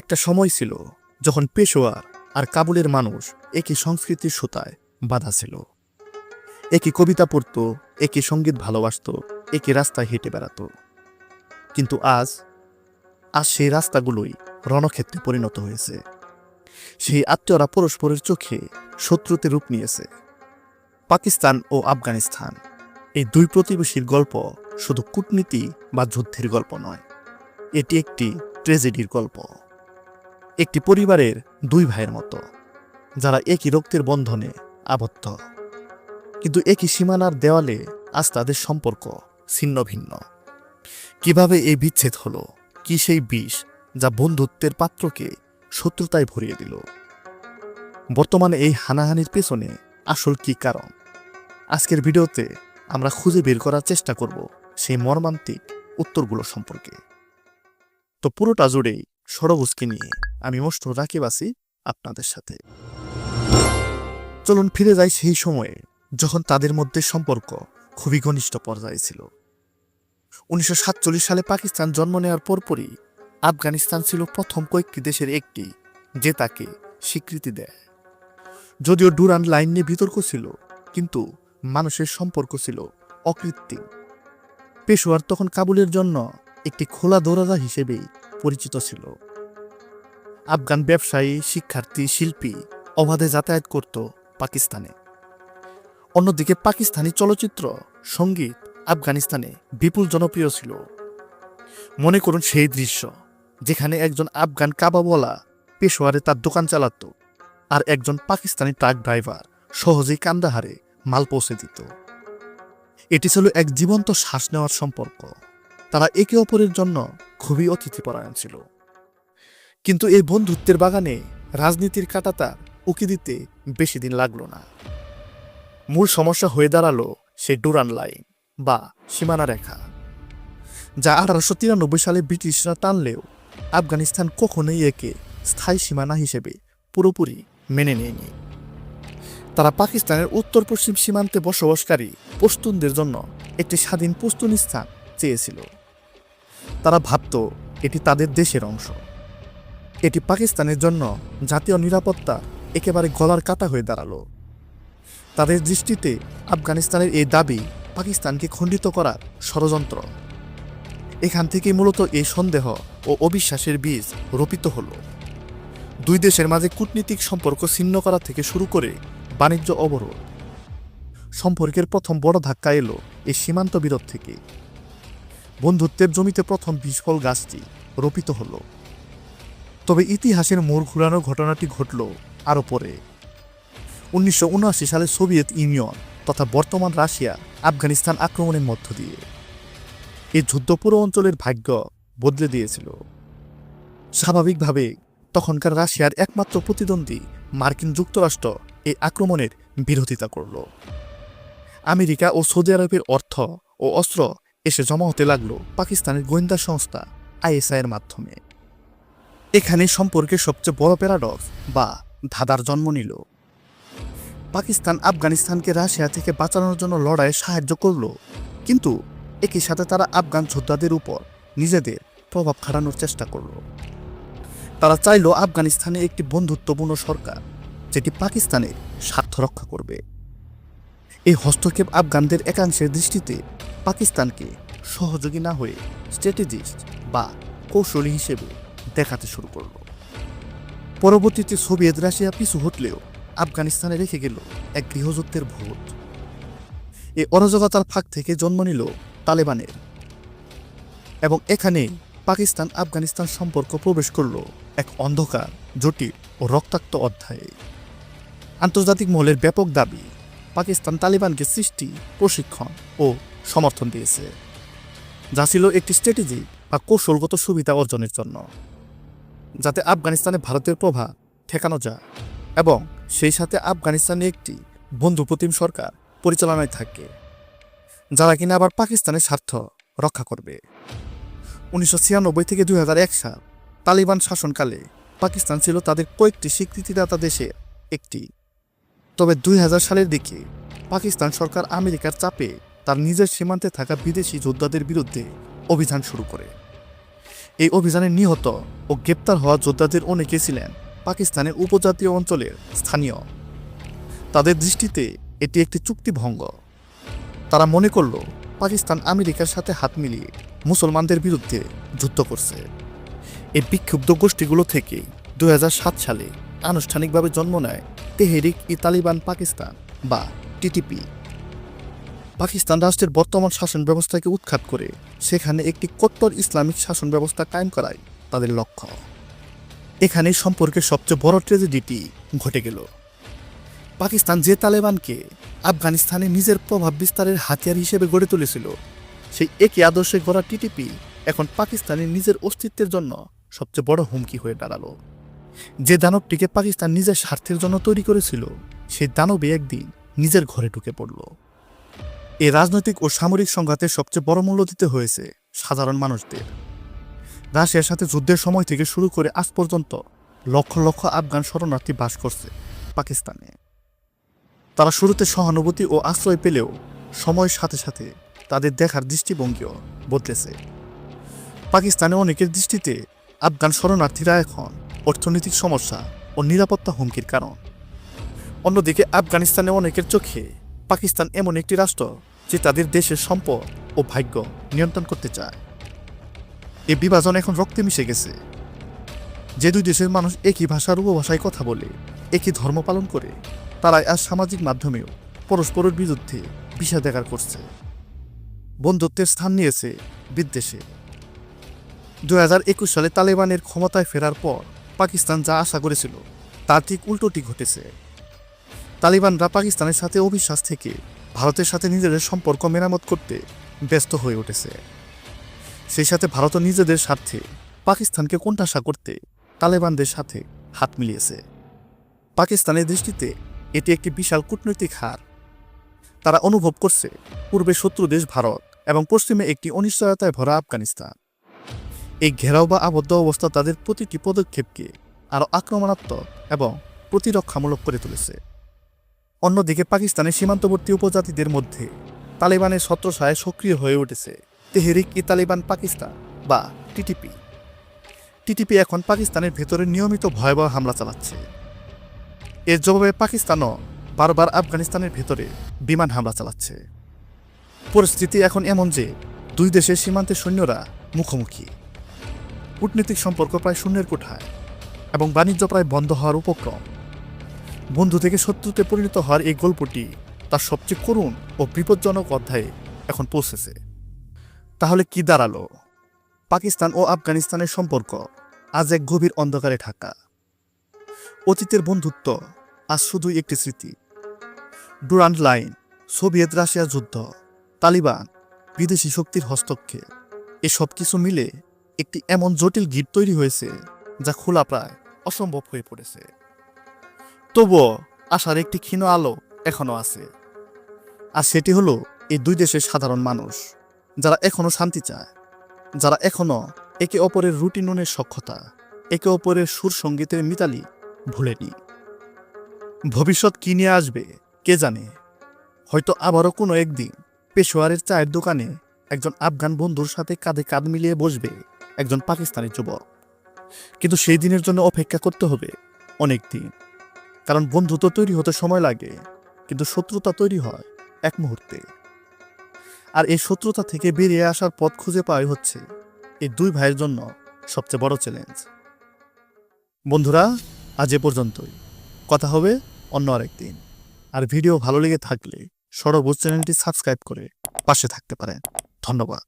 একটা সময় ছিল যখন পেশোয়ার আর কাবুলের মানুষ একই সংস্কৃতির সুতায় বাধা ছিল। একই কবিতা পড়ত, একই সংগীত ভালোবাসত, একই রাস্তায় হেঁটে বেড়াতো। কিন্তু আজ আজ সেই রাস্তাগুলোই রণক্ষেত্রে পরিণত হয়েছে। সেই আত্মীয়রা পরস্পরের চোখে শত্রুতে রূপ নিয়েছে। পাকিস্তান ও আফগানিস্তান, এই দুই প্রতিবেশীর গল্প শুধু কূটনীতি বা যুদ্ধের গল্প নয়, এটি একটি ট্রেজেডির গল্প। একটি পরিবারের দুই ভাইয়ের মতো, যারা একই রক্তের বন্ধনে আবদ্ধ। কিন্তু একই সীমানার দেওয়ালে আজ তাদের সম্পর্ক ছিন্ন ভিন্ন। কীভাবে এই বিচ্ছেদ হলো? কি সেই বিষ যা বন্ধুত্বের পাত্রকে শত্রুতায় ভরিয়ে দিল? বর্তমানে এই হানাহানির পেছনে আসল কি কারণ? আজকের ভিডিওতে আমরা খুঁজে বের করার চেষ্টা করব সেই মর্মান্তিক উত্তরগুলো সম্পর্কে। তো পুরোটা জুড়েই সরবুজকে নিয়ে। আমি মোষ্ট রাকিব আছি আপনাদের সাথে। চলুন ফিরে যাই সেই সময়ে যখন তাদের মধ্যে সম্পর্ক খুবই ঘনিষ্ঠ পর্যায়ে ছিল। উনিশশো সাতচল্লিশ সালে পাকিস্তান জন্ম নেওয়ার পরপরই আফগানিস্তান ছিল প্রথম কয়েকটি দেশের একটি, যে তাকে স্বীকৃতি দেয়। যদিও ডুরান লাইন নিয়ে বিতর্ক ছিল, কিন্তু মানুষের সম্পর্ক ছিল অকৃত্রিম। পেশোয়ার তখন কাবুলের জন্য একটি খোলা দৌড়াদা হিসেবেই পরিচিত ছিল। আফগান ব্যবসায়ী, শিক্ষার্থী, শিল্পী অবাধে যাতায়াত করত পাকিস্তানে। অন্যদিকে পাকিস্তানি চলচ্চিত্র, সংগীত আফগানিস্তানে বিপুল জনপ্রিয় ছিল। মনে করুন সেই দৃশ্য, যেখানে একজন আফগান কাবাবলা পেশোয়ারে তার দোকান চালাত আর একজন পাকিস্তানি ট্রাক ড্রাইভার সহজেই কান্দাহারে মাল পৌঁছে দিত। এটি ছিল এক জীবন্ত শ্বাস নেওয়ার সম্পর্ক। তারা একে অপরের জন্য খুবই অতিথিপরায়ণ ছিল। কিন্তু এই বন্ধুত্বের বাগানে রাজনীতির কাটা তার উকি দিতে বেশি দিন লাগল না। মূল সমস্যা হয়ে দাঁড়াল সেই ডুরান লাইন বা সীমানা রেখা, যা আঠারোশো তিরানব্বই সালে ব্রিটিশরা টানলেও আফগানিস্তান কখনোই একে স্থায়ী সীমানা হিসেবে পুরোপুরি মেনে নেয়নি। তারা পাকিস্তানের উত্তর পশ্চিম সীমান্তে বসবাসকারী পশতুনদের জন্য একটি স্বাধীন পশতুন স্থান চেয়েছিল। তারা ভাবত এটি তাদের দেশের অংশ। এটি পাকিস্তানের জন্য জাতীয় নিরাপত্তা একেবারে গলার কাটা হয়ে দাঁড়াল। তাদের দৃষ্টিতে আফগানিস্তানের এই দাবি পাকিস্তানকে খণ্ডিত করার ষড়যন্ত্র। এখান থেকেই মূলত এই সন্দেহ ও অবিশ্বাসের বীজ রোপিত হলো। দুই দেশের মাঝে কূটনীতিক সম্পর্ক ছিন্ন করা থেকে শুরু করে বাণিজ্য অবরোধ। সম্পর্কের প্রথম বড় ধাক্কা এলো এই সীমান্ত বিরোধ থেকে। বন্ধুত্বের জমিতে প্রথম বিস্ফল গাছটি রোপিত হলো। তবে ইতিহাসের মোড় ঘুরানো ঘটনাটি ঘটল আরও পরে। উনিশশো উনআশি সালে সোভিয়েত ইউনিয়ন তথা বর্তমান রাশিয়া আফগানিস্তান আক্রমণের মধ্য দিয়ে এই যুদ্ধ পুরো অঞ্চলের ভাগ্য বদলে দিয়েছিল। স্বাভাবিকভাবে তখনকার রাশিয়ার একমাত্র প্রতিদ্বন্দ্বী মার্কিন যুক্তরাষ্ট্র এই আক্রমণের বিরোধিতা করল। আমেরিকা ও সৌদি আরবের অর্থ ও অস্ত্র এসে জমা হতে লাগল পাকিস্তানের গোয়েন্দা সংস্থা আইএসআই এর মাধ্যমে। এখানে সম্পর্কে সবচেয়ে বড় প্যারাডক্স বা ধাঁধার জন্ম নিল। পাকিস্তান আফগানিস্তানকে রাশিয়া থেকে বাঁচানোর জন্য লড়াইয়ে সাহায্য করল, কিন্তু একই সাথে তারা আফগান যোদ্ধাদের উপর নিজেদের প্রভাব খাটানোর চেষ্টা করল। তারা চাইল আফগানিস্তানে একটি বন্ধুত্বপূর্ণ সরকার, যেটি পাকিস্তানের স্বার্থ রক্ষা করবে। এই হস্তক্ষেপ আফগানদের একাংশের দৃষ্টিতে পাকিস্তানকে সহযোগী না হয়ে স্ট্র্যাটেজিস্ট বা কৌশলী হিসেবে দেখাতে শুরু করল। পরবর্তীতে সোভিয়েত রাশিয়া পিছু হটলেও আফগানিস্তানে রেখে গেল এক গৃহযুদ্ধের ভূত এই অরাজকতার ফাঁক থেকে জন্ম নিল তালেবানের। এবং এখানেই পাকিস্তান আফগানিস্তান সম্পর্ক প্রবেশ করল এক অন্ধকার, জটিল ও রক্তাক্ত অধ্যায়ে। আন্তর্জাতিক মহলের ব্যাপক দাবি, পাকিস্তান তালিবানকে সৃষ্টি, প্রশিক্ষণ ও সমর্থন দিয়েছে। যা ছিল একটি স্ট্র্যাটেজি বা কৌশলগত সুবিধা অর্জনের জন্য। যাতে আফগানিস্তানে ভারতের প্রভাব ঠেকানো যায় এবং সেই সাথে আফগানিস্তানে একটি বন্ধুপ্রতিম সরকার পরিচালনায় থাকে, যারা কিনা আবার পাকিস্তানের স্বার্থ রক্ষা করবে। উনিশশো ছিয়ানব্বই থেকে দুই হাজার এক সাল তালিবান শাসনকালে পাকিস্তান ছিল তাদের কয়েকটি স্বীকৃতিদাতা দেশের একটি। তবে দুই সালের দিকে পাকিস্তান সরকার আমেরিকার চাপে তার নিজের সীমান্তে থাকা বিদেশি যোদ্ধাদের বিরুদ্ধে অভিযান শুরু করে। এই অভিযানে নিহত ও গ্রেপ্তার হওয়া যোদ্ধাদের অনেকে ছিলেন পাকিস্তানের উপজাতীয় অঞ্চলের স্থানীয়। তাদের দৃষ্টিতে এটি একটি চুক্তিভঙ্গ। তারা মনে করল পাকিস্তান আমেরিকার সাথে হাত মিলিয়ে মুসলমানদের বিরুদ্ধে যুদ্ধ করছে। এই বিক্ষুব্ধ গোষ্ঠীগুলো থেকে দু হাজার সাত সালে আনুষ্ঠানিকভাবে জন্ম নেয় তেহরিক ই তালিবান পাকিস্তান বা টিটিপি পাকিস্তান রাষ্ট্রের বর্তমান শাসন ব্যবস্থাকে উৎখাত করে, সেখানে একটি কট্টর ইসলামিক শাসন ব্যবস্থা কায়েম করাই তাদের লক্ষ্য। এখানে সম্পর্কের সবচেয়ে বড় ট্রেজেডিটি ঘটে গেল। পাকিস্তান যে তালেবানকে আফগানিস্তানে নিজের প্রভাব বিস্তারের হাতিয়ার হিসেবে গড়ে তুলেছিল, সেই একই আদর্শে গড়া টিটিপি এখন পাকিস্তানের নিজের অস্তিত্বের জন্য সবচেয়ে বড় হুমকি হয়ে দাঁড়াল। যে দানবটিকে পাকিস্তান নিজের স্বার্থের জন্য তৈরি করেছিল, সেই দানবে একদিন নিজের ঘরে ঢুকে পড়ল। এই রাজনৈতিক ও সামরিক সংঘাতের সবচেয়ে বড় মূল্য দিতে হয়েছে সাধারণ মানুষদের। রাশিয়ার সাথে যুদ্ধের সময় থেকে শুরু করে আজ পর্যন্ত লক্ষ লক্ষ আফগান শরণার্থী বাস করছে পাকিস্তানে। তারা শুরুতে সহানুভূতি ও আশ্রয় পেলেও সময়ের সাথে সাথে তাদের দেখার দৃষ্টিভঙ্গিও বদলেছে। পাকিস্তানে অনেকের দৃষ্টিতে আফগান শরণার্থীরা এখন অর্থনৈতিক সমস্যা ও নিরাপত্তা হুমকির কারণ। অন্যদিকে আফগানিস্তানে অনেকের চোখে পাকিস্তান এমন একটি রাষ্ট্র যে তাদের দেশের সম্পদ ও ভাগ্য নিয়ন্ত্রণ করতে চায়। এ বিভাজন এখন রক্তে মিশে গেছে। যে দুই দেশের মানুষ একই ভাষার উপভাষায় কথা বলে, একই ধর্ম পালন করে, তারাই আজ সামাজিক মাধ্যমেও পরস্পরের বিরুদ্ধে বিষাদাগার করছে। বন্ধুত্বের স্থান নিয়েছে বিদ্বেষে। দু হাজার একুশ সালে তালেবানের ক্ষমতায় ফেরার পর পাকিস্তান যা আশা করেছিল, তার ঠিক উল্টোটি ঘটেছে। তালিবানরা পাকিস্তানের সাথে অবিশ্বাস থেকে ভারতের সাথে নিজেদের সম্পর্ক মেরামত করতে ব্যস্ত হয়ে উঠেছে। সেই সাথে ভারতও নিজেদের স্বার্থে পাকিস্তানকে কোণঠাসা করতে তালেবানদের সাথে হাত মিলিয়েছে। পাকিস্তানের দৃষ্টিতে এটি একটি বিশাল কূটনৈতিক হার। তারা অনুভব করছে পূর্বে শত্রু দেশ ভারত এবং পশ্চিমে একটি অনিশ্চয়তায় ভরা আফগানিস্তান। এই ঘেরাও বা আবদ্ধ অবস্থা তাদের প্রতিটি পদক্ষেপকে আরও আক্রমণাত্মক এবং প্রতিরক্ষামূলক করে তুলেছে। অন্যদিকে পাকিস্তানের সীমান্তবর্তী উপজাতিদের মধ্যে তালেবানের ছত্রছায় সক্রিয় হয়ে উঠেছে তেহরিক ই তালিবান পাকিস্তান বা টিটিপি। টিটিপি এখন পাকিস্তানের ভেতরে নিয়মিত ভয়াবহ হামলা চালাচ্ছে। এর জবাবে পাকিস্তানও বারবার আফগানিস্তানের ভেতরে বিমান হামলা চালাচ্ছে। পরিস্থিতি এখন এমন যে দুই দেশের সীমান্তের সৈন্যরা মুখোমুখি। কূটনৈতিক সম্পর্ক প্রায় শূন্যের কোঠায় এবং বাণিজ্য প্রায় বন্ধ হওয়ার উপক্রম। বন্ধু থেকে শত্রুতে পরিণত হওয়ার এই গল্পটি তার সবচেয়ে করুণ ও বিপজ্জনক অধ্যায়ে এখন পৌঁছেছে। তাহলে কি দাঁড়াল? পাকিস্তান ও আফগানিস্তানের সম্পর্ক আজ এক গভীর অন্ধকারে ঢাকা। অতীতের বন্ধুত্ব আজ শুধুই একটি স্মৃতি। ডুরান্ড লাইন, সোভিয়েত রাশিয়া যুদ্ধ, তালিবান, বিদেশি শক্তির হস্তক্ষেপ, এসব কিছু মিলে একটি এমন জটিল গিট তৈরি হয়েছে যা খোলা প্রায় অসম্ভব হয়ে পড়েছে। তবুও আশার একটি ক্ষীণ আলো এখনও আছে। আর সেটি হলো এই দুই দেশের সাধারণ মানুষ, যারা এখনও শান্তি চায়, যারা এখনও একে অপরের রুটি নুনের সক্ষতা একে অপরের সুর সঙ্গীতের মিতালি ভুলেনি। ভবিষ্যৎ কি নিয়ে আসবে, কে জানে? হয়তো আবারও কোনো একদিন পেশোয়ারের চায়ের দোকানে একজন আফগান বন্ধুর সাথে কাঁধে কাঁধ মিলিয়ে বসবে একজন পাকিস্তানি যুবক। কিন্তু সেই দিনের জন্য অপেক্ষা করতে হবে অনেক দিন। কারণ বন্ধুত্ব তৈরি হতে সময় লাগে, কিন্তু শত্রুতা তৈরি হয় এক মুহূর্তে। আর এই শত্রুতা থেকে বেরিয়ে আসার পথ খুঁজে পাওয়াই হচ্ছে এই দুই ভাইয়ের জন্য সবচেয়ে বড় চ্যালেঞ্জ বন্ধুরা, আজ এ পর্যন্তই। কথা হবে অন্য আরেকদিন। আর ভিডিও ভালো লেগে থাকলে সরবুজ চ্যানেলটি সাবস্ক্রাইব করে পাশে থাকতে পারেন। ধন্যবাদ।